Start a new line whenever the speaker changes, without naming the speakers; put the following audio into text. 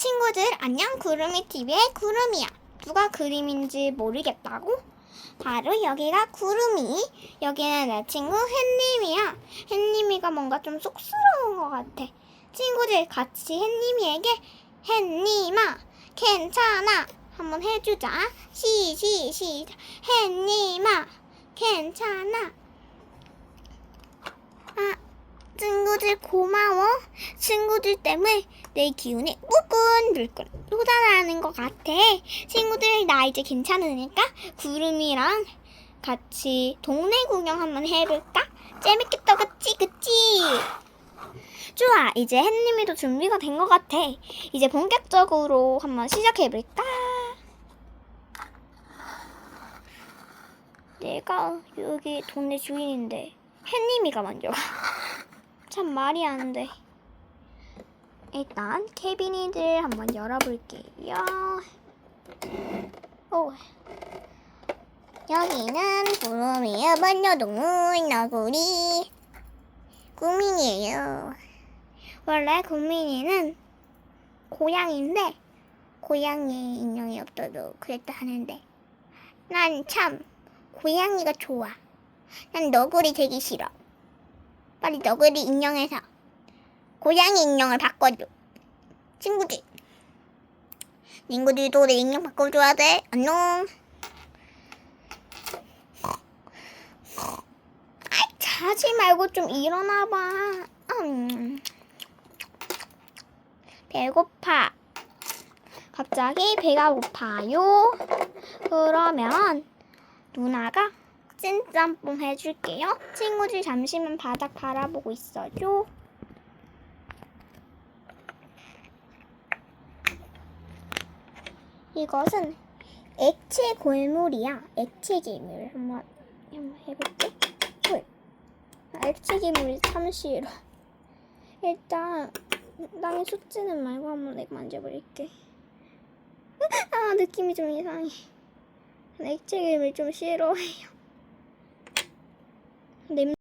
친구들 안녕 구름이 TV의 구름이야. 누가 그림인지 모르겠다고? 바로 여기가 구름이, 여기는 내 친구 햇님이야. 햇님이가 뭔가 좀 쑥스러운 것 같아. 친구들 같이 햇님이에게 햇님아 괜찮아 한번 해주자. 시시 시작. 햇님아 괜찮아. 아 친구들 고마워. 친구들 때문에 내 기운이 꾹꾹 솟아나는 것 같아. 친구들 나 이제 괜찮으니까 구름이랑 같이 동네 구경 한번 해볼까? 재밌겠다 그치 그치? 좋아 이제 햇님이도 준비가 된 것 같아. 이제 본격적으로 한번 시작해볼까? 내가 여기 동네 주인인데 햇님이가 먼저 가. 참 말이 안 돼. 일단 캐비닛을 한번 열어볼게요. 오. 여기는 구름이의 반려동물 너구리 구민이에요. 원래 구민이는 고양인데 고양이 인형이 없어도 그랬다 하는데 난 참 고양이가 좋아. 난 너구리 되기 싫어. 빨리 너구리 인형에서 고양이 인형을 바꿔줘. 친구들. 친구들도 내 인형 바꿔줘야 돼. 안녕. 아이, 자지 말고 좀 일어나봐. 음. 배고파. 갑자기 배가 고파요. 그러면 누나가 찐짬뽕 해줄게요. 친구들 잠시만 바닥 바라보고 있어줘. 이것은 액체 골물이야. 액체 괴물. 한번 한번 해볼게. 헐. 아, 액체 괴물이 참 싫어. 일단 땅에 쏟지는 말고 한번 내가 만져볼게. 아 느낌이 좀 이상해. 액체 괴물 좀 싫어해요. 냄